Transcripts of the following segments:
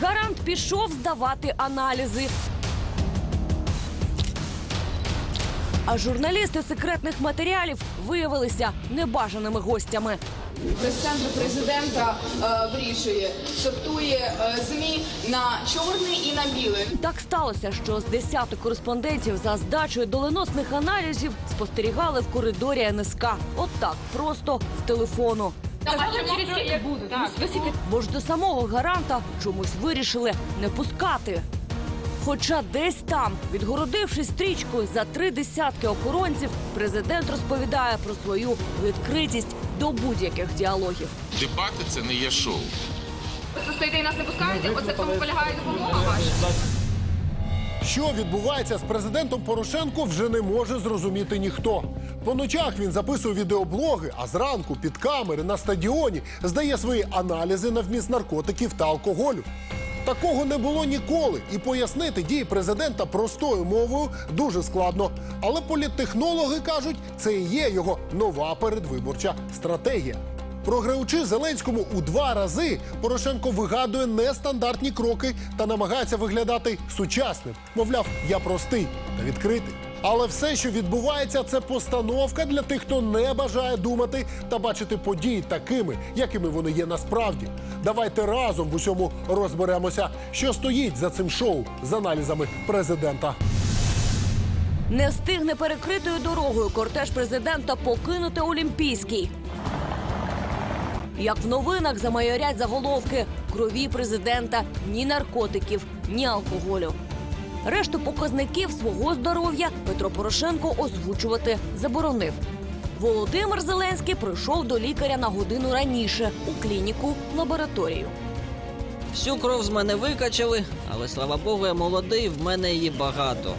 Гарант пішов здавати аналізи. А журналісти секретних матеріалів виявилися небажаними гостями. Прес-центр президента е, вирішує, сортує е, ЗМІ на чорний і на білий. Так сталося, що з десяток кореспондентів за здачею доленосних аналізів спостерігали в коридорі НСК. От так, просто з телефону. Бо ж до самого гаранта чомусь вирішили не пускати. Хоча десь там, відгородившись стрічкою за три десятки охоронців, президент розповідає про свою відкритість до будь-яких діалогів. Дебати це не є шоу. Просто стоїте і нас не пускаєте. Оце в цьому полягає допомога ваша. Що відбувається з президентом Порошенко, вже не може зрозуміти ніхто. По ночах він записує відеоблоги, а зранку під камери на стадіоні здає свої аналізи на вміст наркотиків та алкоголю. Такого не було ніколи, і пояснити дії президента простою мовою дуже складно. Але політтехнологи кажуть, це і є його нова передвиборча стратегія. Програючи Зеленському у два рази, Порошенко вигадує нестандартні кроки та намагається виглядати сучасним. Мовляв, я простий та відкритий. Але все, що відбувається, це постановка для тих, хто не бажає думати та бачити події такими, якими вони є насправді. Давайте разом в усьому розберемося, що стоїть за цим шоу з аналізами президента. Не встигне перекритою дорогою кортеж президента покинути Олімпійський. Як в новинах замайорять заголовки крові президента ні наркотиків, ні алкоголю. Решту показників свого здоров'я Петро Порошенко озвучувати заборонив. Володимир Зеленський прийшов до лікаря на годину раніше у клініку лабораторію. Всю кров з мене викачали, але слава Богу, я молодий, в мене її багато.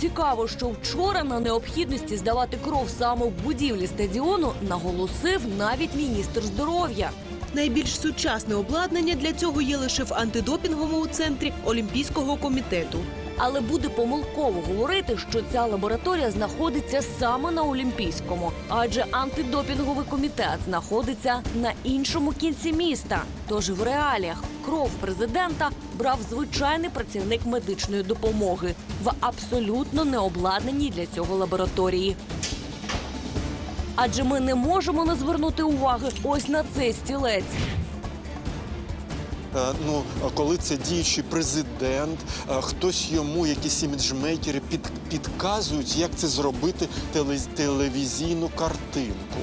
Цікаво, що вчора на необхідності здавати кров саме в будівлі стадіону наголосив навіть міністр здоров'я. Найбільш сучасне обладнання для цього є лише в антидопінговому центрі Олімпійського комітету. Але буде помилково говорити, що ця лабораторія знаходиться саме на Олімпійському, адже антидопінговий комітет знаходиться на іншому кінці міста. Тож в реаліях кров президента брав звичайний працівник медичної допомоги в абсолютно необладнаній для цього лабораторії. Адже ми не можемо не звернути уваги ось на цей стілець. Е, Ну, коли це діючий президент, е, хтось йому, якісь іміджмейкери, під, підказують, як це зробити теле- телевізійну картинку.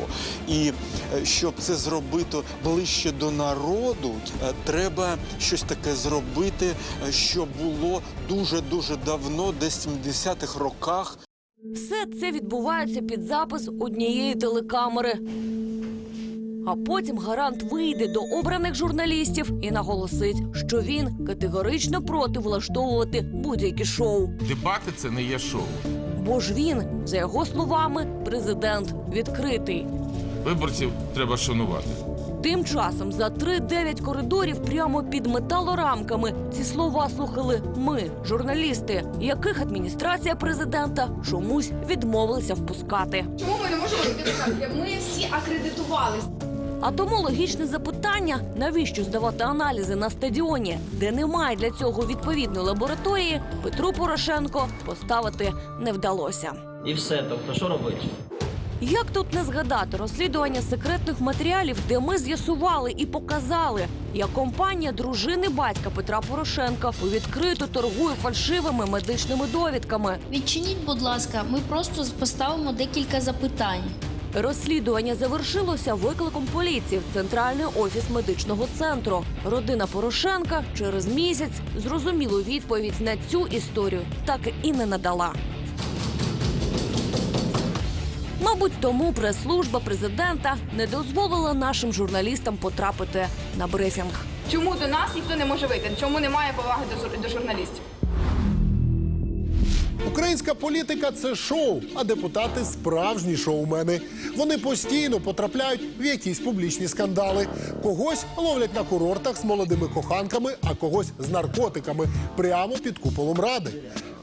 І е, щоб це зробити ближче до народу, е, треба щось таке зробити, е, що було дуже дуже давно, десь в 70-х роках. Все це відбувається під запис однієї телекамери. А потім гарант вийде до обраних журналістів і наголосить, що він категорично проти влаштовувати будь-які шоу. Дебати це не є шоу. Бо ж він, за його словами, президент відкритий. Виборців треба шанувати. Тим часом за 3-9 коридорів прямо під металорамками ці слова слухали ми, журналісти, яких адміністрація президента чомусь відмовилася впускати. Чому ми не можемо йти так? Ми всі акредитувалися. А тому логічне запитання: навіщо здавати аналізи на стадіоні, де немає для цього відповідної лабораторії, Петру Порошенко поставити не вдалося. І все, тобто, що робити? Як тут не згадати розслідування секретних матеріалів, де ми з'ясували і показали, як компанія дружини батька Петра Порошенка відкрито торгує фальшивими медичними довідками. Відчиніть, будь ласка, ми просто поставимо декілька запитань. Розслідування завершилося викликом поліції в центральний офіс медичного центру. Родина Порошенка через місяць зрозумілу відповідь на цю історію так і не надала. Мабуть, тому прес-служба президента не дозволила нашим журналістам потрапити на брифінг. Чому до нас ніхто не може вийти? Чому немає поваги до, журналістів? Українська політика це шоу, а депутати справжні шоумени. Вони постійно потрапляють в якісь публічні скандали. Когось ловлять на курортах з молодими коханками, а когось з наркотиками прямо під куполом ради.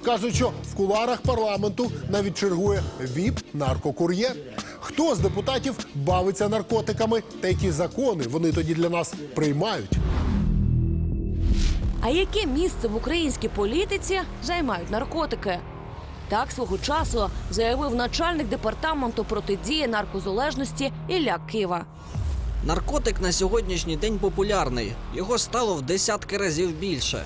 Кажуть, що в куларах парламенту навіть чергує віп наркокур'єр. Хто з депутатів бавиться наркотиками та які закони вони тоді для нас приймають? А яке місце в українській політиці займають наркотики? Так свого часу заявив начальник департаменту протидії наркозалежності Ілля Кива. Наркотик на сьогоднішній день популярний. Його стало в десятки разів більше.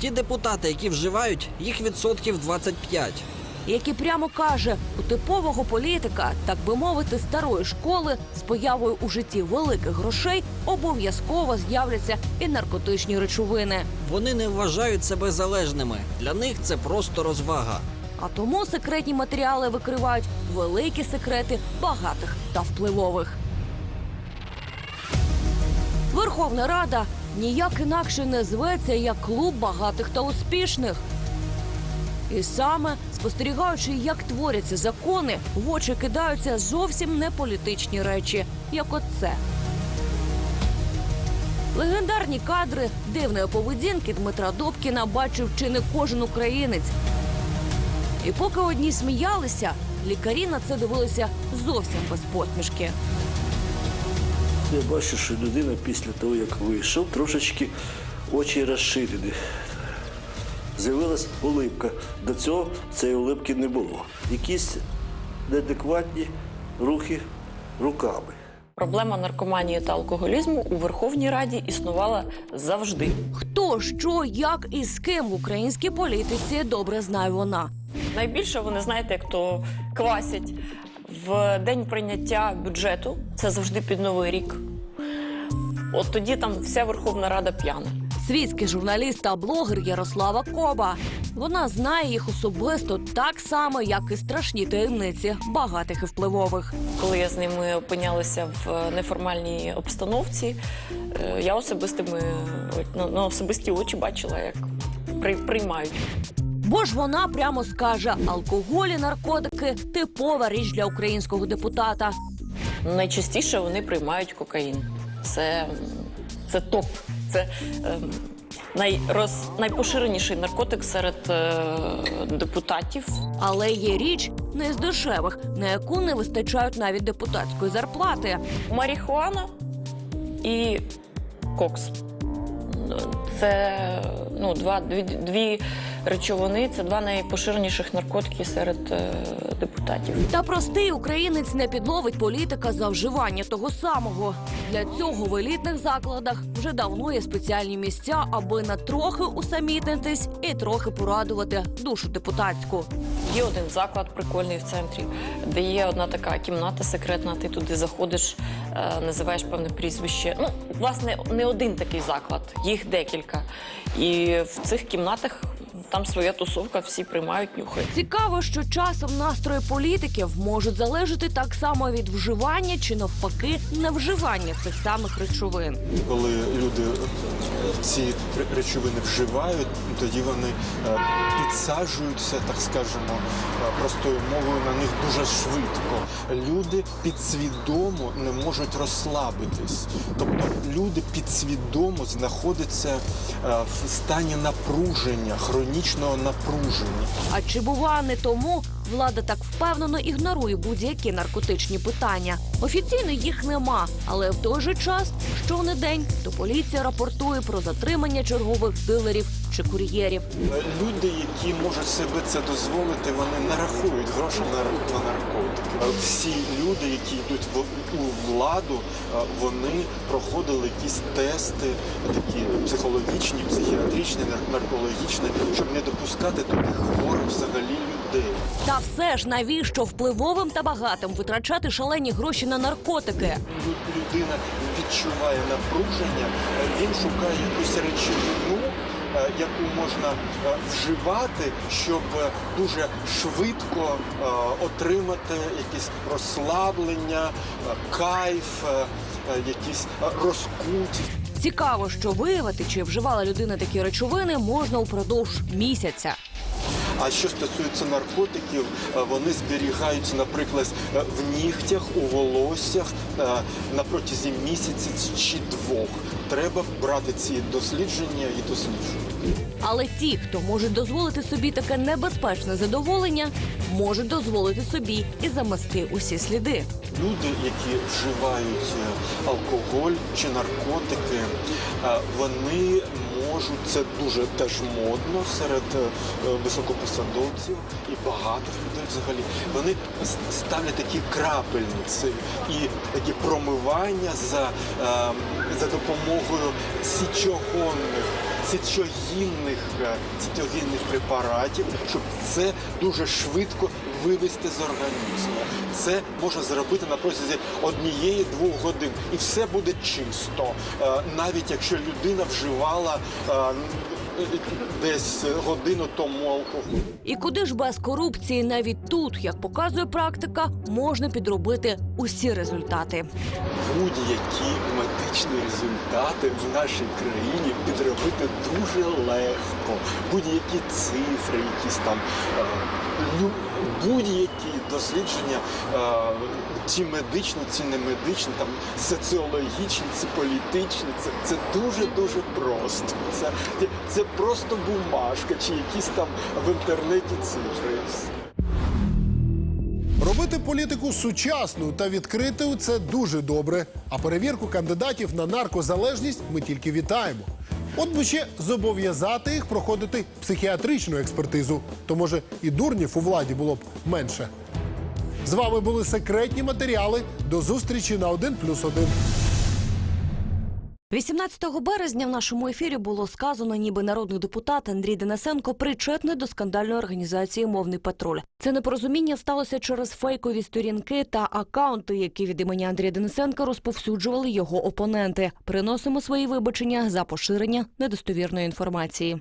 Ті депутати, які вживають, їх відсотків 25. Який прямо каже, у типового політика, так би мовити, старої школи з появою у житті великих грошей обов'язково з'являться і наркотичні речовини. Вони не вважають себе залежними. Для них це просто розвага. А тому секретні матеріали викривають великі секрети багатих та впливових. Верховна Рада ніяк інакше не зветься як клуб багатих та успішних. І саме спостерігаючи, як творяться закони, в очі кидаються зовсім не політичні речі, як оце. Легендарні кадри дивної поведінки Дмитра Добкіна бачив чи не кожен українець. І поки одні сміялися, лікарі на це дивилися зовсім без посмішки. Я бачу, що людина після того, як вийшов, трошечки очі розширені. З'явилась улипка. До цього цієї улипки не було. Якісь неадекватні рухи руками. Проблема наркоманії та алкоголізму у Верховній Раді існувала завжди. Хто, що, як і з ким в українській політиці добре знає вона. Найбільше вони знаєте, як то квасять в день прийняття бюджету. Це завжди під новий рік. От тоді там вся Верховна Рада п'яна. Світський журналіст та блогер Ярослава Коба. Вона знає їх особисто так само, як і страшні таємниці багатих і впливових. Коли я з ними опинялася в неформальній обстановці, е, я особистими на, на особисті очі бачила, як при, приймають. Бо ж вона прямо скаже: алкоголь і наркотики типова річ для українського депутата. Найчастіше вони приймають кокаїн. Це, це топ. Це ем, найроз, найпоширеніший наркотик серед е, депутатів. Але є річ не з дешевих, на яку не вистачають навіть депутатської зарплати. Маріхуана і кокс. Це ну, два, дві, дві речовини, це два найпоширеніших наркотики серед е, депутатів. Та простий українець не підловить політика за вживання того самого. Для цього в елітних закладах вже давно є спеціальні місця, аби на трохи усамітнитись і трохи порадувати душу депутатську. Є один заклад прикольний в центрі, де є одна така кімната секретна. Ти туди заходиш, е, називаєш певне прізвище. Ну, власне, не один такий заклад, їх декілька. І в цих кімнатах там своя тусовка, всі приймають, нюхають. Цікаво, що часом настрої політиків можуть залежати так само від вживання чи навпаки невживання цих самих речовин. Коли люди е, ці ре- речовини вживають, тоді вони е, підсаджуються, так скажемо, е, простою мовою на них дуже швидко. Люди підсвідомо не можуть розслабитись. Тобто люди підсвідомо знаходяться е, в стані напруження, хронічного напруження. А чи бува не тому влада так впевнено ігнорує будь-які наркотичні питання? Офіційно їх нема, але в той же час, що не день, то поліція рапортує про затримання чергових дилерів чи кур'єрів. Люди, які можуть себе це дозволити, вони не рахують гроші на наркотики. Всі люди, які йдуть в, у владу, е, вони проходили якісь тести, такі психологічні, психіатричні, нар- наркологічні, щоб не допускати туди хворих взагалі людей. Та все ж навіщо впливовим та багатим витрачати шалені гроші на наркотики? Лю- Людина відчуває напруження, він шукає якусь речовину, яку можна е, вживати, щоб е, дуже швидко е, отримати якесь розслаблення, е, кайф, е, е, якісь е, розкуті. Цікаво, що виявити, чи вживала людина такі речовини, можна упродовж місяця. А що стосується наркотиків, е, вони зберігаються, наприклад, е, в нігтях, у волоссях е, на протязі місяця чи двох. Треба брати ці дослідження і досліджувати. Але ті, хто може дозволити собі таке небезпечне задоволення, можуть дозволити собі і замести усі сліди. Люди, які вживають е, алкоголь чи наркотики, е, вони можуть. Це дуже теж модно серед е, високопосадовців і багато людей взагалі. Вони ставлять такі крапельниці і такі промивання за, е, за допомогою січогонних. Січогінних, цитогінних препаратів, щоб це дуже швидко вивести з організму. Це можна зробити на протязі однієї-двох годин, і все буде чисто, Е, навіть якщо людина вживала е, десь годину тому алкоголь. І куди ж без корупції навіть тут, як показує практика, можна підробити усі результати. Будь-які медичні результати в нашій країні підробити дуже легко. Будь-які цифри, якісь там е, будь-які дослідження, е, чи медичні, чи не медичні, там соціологічні, чи політичні. Це, це дуже дуже просто. Це, це просто бумажка, чи якісь там в інтернеті цифри. Робити політику сучасною та відкритою це дуже добре. А перевірку кандидатів на наркозалежність ми тільки вітаємо. От би ще зобов'язати їх проходити психіатричну експертизу, то може і дурнів у владі було б менше. З вами були секретні матеріали. До зустрічі на 1+,1. 18 березня в нашому ефірі було сказано, ніби народний депутат Андрій Денисенко причетний до скандальної організації Мовний патруль. Це непорозуміння сталося через фейкові сторінки та акаунти, які від імені Андрія Денисенка розповсюджували його опоненти. Приносимо свої вибачення за поширення недостовірної інформації.